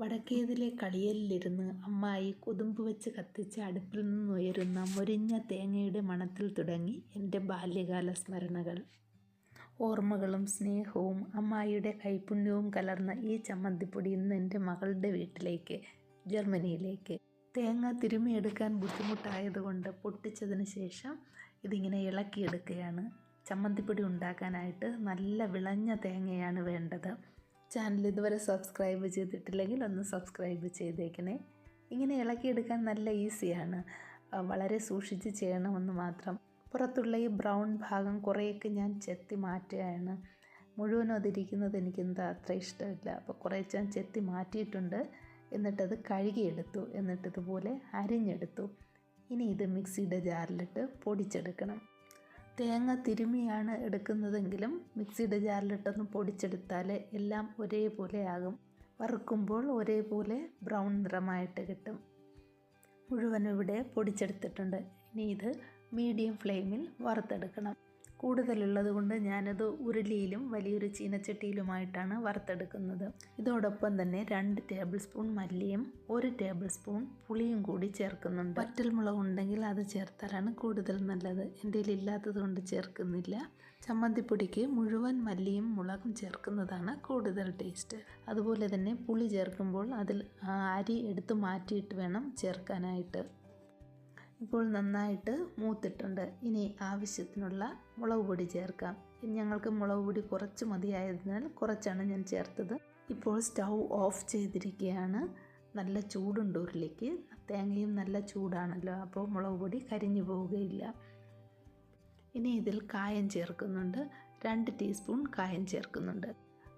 വടക്കേതിലെ കളിയലിലിരുന്ന് അമ്മായി കൊതുമ്പ് വെച്ച് കത്തിച്ച അടുപ്പിൽ നിന്നുയരുന്ന മൊരിഞ്ഞ തേങ്ങയുടെ മണത്തിൽ തുടങ്ങി എന്റെ ബാല്യകാല സ്മരണകൾ. ഓർമ്മകളും സ്നേഹവും അമ്മായിയുടെ കൈപുണ്യവും കലർന്ന ഈ ചമ്മന്തിപ്പൊടി ഇന്ന് എന്റെ മകളുടെ വീട്ടിലേക്ക്, ജർമ്മനിയിലേക്ക്. തേങ്ങ തിരുമിയെടുക്കാൻ ബുദ്ധിമുട്ടായതുകൊണ്ട് പൊട്ടിച്ചതിന് ശേഷം ഇതിങ്ങനെ ഇളക്കിയെടുക്കുകയാണ്. ചമ്മന്തിപ്പൊടി ഉണ്ടാക്കാനായിട്ട് നല്ല വിളഞ്ഞ തേങ്ങയാണ് വേണ്ടത്. ചാനൽ ഇതുവരെ സബ്സ്ക്രൈബ് ചെയ്തിട്ടില്ലെങ്കിൽ ഒന്ന് സബ്സ്ക്രൈബ് ചെയ്തേക്കണേ. ഇങ്ങനെ ഇളക്കിയെടുക്കാൻ നല്ല ഈസിയാണ്. വളരെ സൂക്ഷിച്ച് ചെയ്യണമെന്ന് മാത്രം. പുറത്തുള്ള ഈ ബ്രൗൺ ഭാഗം കുറേയൊക്കെ ഞാൻ ചെത്തി മാറ്റുകയാണ്. മുഴുവനും അതിരിക്കുന്നത് എനിക്കെന്താ അത്ര ഇഷ്ടമില്ല. അപ്പോൾ കുറേ ഞാൻ ചെത്തി മാറ്റിയിട്ടുണ്ട്. എന്നിട്ടത് കഴുകിയെടുത്തു. എന്നിട്ടിതുപോലെ അരിഞ്ഞെടുത്തു. ഇനി ഇത് മിക്സിയുടെ ജാറിലിട്ട് പൊടിച്ചെടുക്കണം. തേങ്ങ തിരുമിയാണ് എടുക്കുന്നതെങ്കിലും മിക്സിയുടെ ജാറിലിട്ടൊന്ന് പൊടിച്ചെടുത്താൽ എല്ലാം ഒരേപോലെ ആകും. വറുക്കുമ്പോൾ ഒരേപോലെ ബ്രൗൺ നിറമായിട്ട് കിട്ടും. മുഴുവനും ഇവിടെ പൊടിച്ചെടുത്തിട്ടുണ്ട്. ഇനി ഇത് മീഡിയം ഫ്ലെയിമിൽ വറുത്തെടുക്കണം. കൂടുതലുള്ളത് കൊണ്ട് ഞാനത് ഉരുളിയിലും വലിയൊരു ചീനച്ചട്ടിയിലുമായിട്ടാണ് വറുത്തെടുക്കുന്നത്. ഇതോടൊപ്പം തന്നെ രണ്ട് ടേബിൾ സ്പൂൺ മല്ലിയും ഒരു ടേബിൾ സ്പൂൺ പുളിയും കൂടി ചേർക്കുന്നുണ്ട്. വറ്റൽമുളക് ഉണ്ടെങ്കിൽ അത് ചേർത്താലാണ് കൂടുതൽ നല്ലത്. എന്റെ ഇല്ലാത്തത് കൊണ്ട് ചേർക്കുന്നില്ല. ചമ്മന്തിപ്പൊടിക്ക് മുഴുവൻ മല്ലിയും മുളകും ചേർക്കുന്നതാണ് കൂടുതൽ ടേസ്റ്റ്. അതുപോലെ തന്നെ പുളി ചേർക്കുമ്പോൾ അതിൽ അരി എടുത്ത് മാറ്റിയിട്ട് വേണം ചേർക്കാനായിട്ട്. ഇപ്പോൾ നന്നായിട്ട് മൂത്തിട്ടുണ്ട്. ഇനി ആവശ്യത്തിനുള്ള മുളക് പൊടി ചേർക്കാം. ഞങ്ങൾക്ക് മുളക് പൊടി കുറച്ച് മതിയായതിനാൽ കുറച്ചാണ് ഞാൻ ചേർത്തത്. ഇപ്പോൾ സ്റ്റൗ ഓഫ് ചെയ്തിരിക്കുകയാണ്. നല്ല ചൂടുണ്ട് ഉരുളിക്ക്. തേങ്ങയും നല്ല ചൂടാണല്ലോ. അപ്പോൾ മുളക് പൊടി കരിഞ്ഞു പോവുകയില്ല. ഇനി ഇതിൽ കായം ചേർക്കുന്നുണ്ട്. രണ്ട് ടീസ്പൂൺ കായം ചേർക്കുന്നുണ്ട്.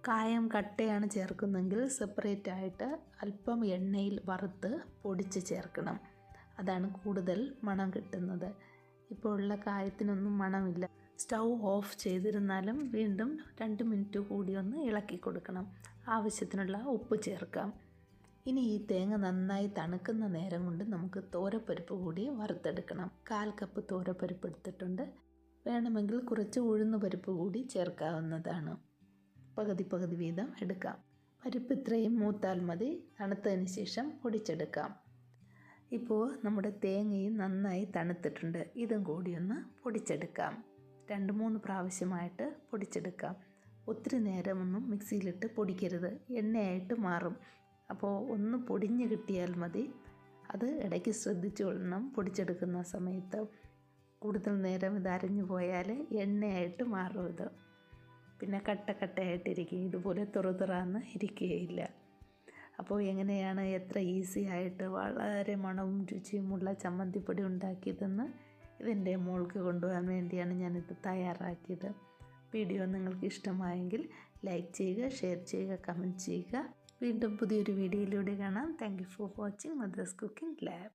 കായം കട്ടയാണ് ചേർക്കുന്നെങ്കിൽ സെപ്പറേറ്റ് ആയിട്ട് അല്പം എണ്ണയിൽ വറുത്ത് പൊടിച്ച് ചേർക്കണം. അതാണ് കൂടുതൽ മണം കിട്ടുന്നത്. ഇപ്പോൾ ഉള്ള കായത്തിനൊന്നും മണമില്ല. സ്റ്റൗ ഓഫ് ചെയ്തിരുന്നാലും വീണ്ടും രണ്ട് മിനിറ്റ് കൂടി ഒന്ന് ഇളക്കി കൊടുക്കണം. ആവശ്യത്തിനുള്ള ഉപ്പ് ചേർക്കാം. ഇനി ഈ തേങ്ങ നന്നായി തണുക്കുന്ന നേരം കൊണ്ട് നമുക്ക് തോരപ്പരിപ്പ് കൂടി വറുത്തെടുക്കണം. കാൽ കപ്പ് തോരപ്പരിപ്പ് എടുത്തിട്ടുണ്ട്. വേണമെങ്കിൽ കുറച്ച് ഉഴുന്ന് പരിപ്പ് കൂടി ചേർക്കാവുന്നതാണ്. പകുതി പകുതി വീതം എടുക്കാം. പരിപ്പ് ഇത്രയും മൂത്താൽ മതി. തണുത്തതിന് ശേഷം പൊടിച്ചെടുക്കാം. ഇപ്പോൾ നമ്മുടെ തേങ്ങയും നന്നായി തണുത്തിട്ടുണ്ട്. ഇതും കൂടി ഒന്ന് പൊടിച്ചെടുക്കാം. രണ്ട് മൂന്ന് പ്രാവശ്യമായിട്ട് പൊടിച്ചെടുക്കാം. ഒത്തിരി നേരമൊന്നും മിക്സിയിലിട്ട് പൊടിക്കരുത്. എണ്ണയായിട്ട് മാറും. അപ്പോൾ ഒന്ന് പൊടിഞ്ഞ് കിട്ടിയാൽ മതി. അത് ഇടയ്ക്ക് ശ്രദ്ധിച്ചു കൊള്ളണം പൊടിച്ചെടുക്കുന്ന സമയത്ത്. കൂടുതൽ നേരം ഇത് അരഞ്ഞു പോയാൽ എണ്ണയായിട്ട് മാറും ഇത്. പിന്നെ കട്ട കട്ടയായിട്ടിരിക്കും. ഇതുപോലെ തുറതുറാന്ന് ഇരിക്കുകയില്ല. അപ്പോൾ എങ്ങനെയാണ് എത്ര ഈസി ആയിട്ട് വളരെ മണവും രുചിയുമുള്ള ചമ്മന്തിപ്പൊടി ഉണ്ടാക്കിയതെന്ന് ഇതെന്റെ മോൾക്ക് കൊണ്ടുപോകാൻ വേണ്ടിയാണ് ഞാനിത് തയ്യാറാക്കിയത്. വീഡിയോ നിങ്ങൾക്ക് ഇഷ്ടമായെങ്കിൽ ലൈക്ക് ചെയ്യുക, ഷെയർ ചെയ്യുക, കമന്റ് ചെയ്യുക. വീണ്ടും പുതിയൊരു വീഡിയോയിലൂടെ കാണാം. Thank you for watching mother's cooking lab.